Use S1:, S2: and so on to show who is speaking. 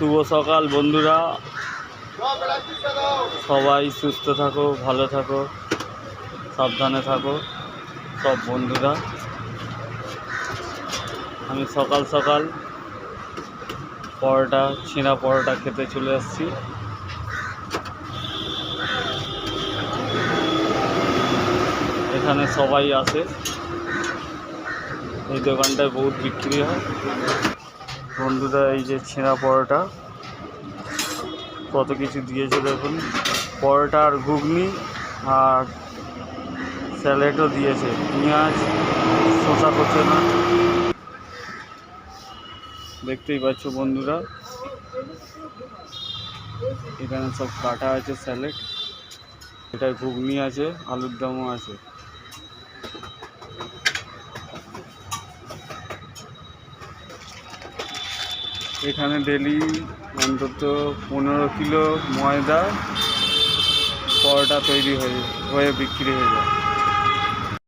S1: শুভ সকাল, বন্ধুরা। সবাই সুস্থ থাকো, ভালো থাকো, সাবধানে থাকো, সব বন্ধুরা। আমি সকাল সকাল পরোটা ছিঁড়া পরোটা খেতে চলে আসছি। এখানে সবাই আসে। এই দোকানটায় বহুত বিক্রি হয়। বন্ধুরা, এই যে ছেঁড়া পরোটা, কত কিছু দিয়েছে দেখুন। পরোটা আর ঘুগনি আর স্যালাডও দিয়েছে। পেঁয়াজ, শসা করছে না। দেখতেই পাচ্ছ বন্ধুরা, এখানে সব কাটা আছে স্যালাড। এটা ঘুগনি আছে, আলুর দমও আছে। এখানে ডেলি অন্তত পনেরো কিলো ময়দা পরোটা তৈরি হয়ে হয়ে বিক্রি হয়ে যায়।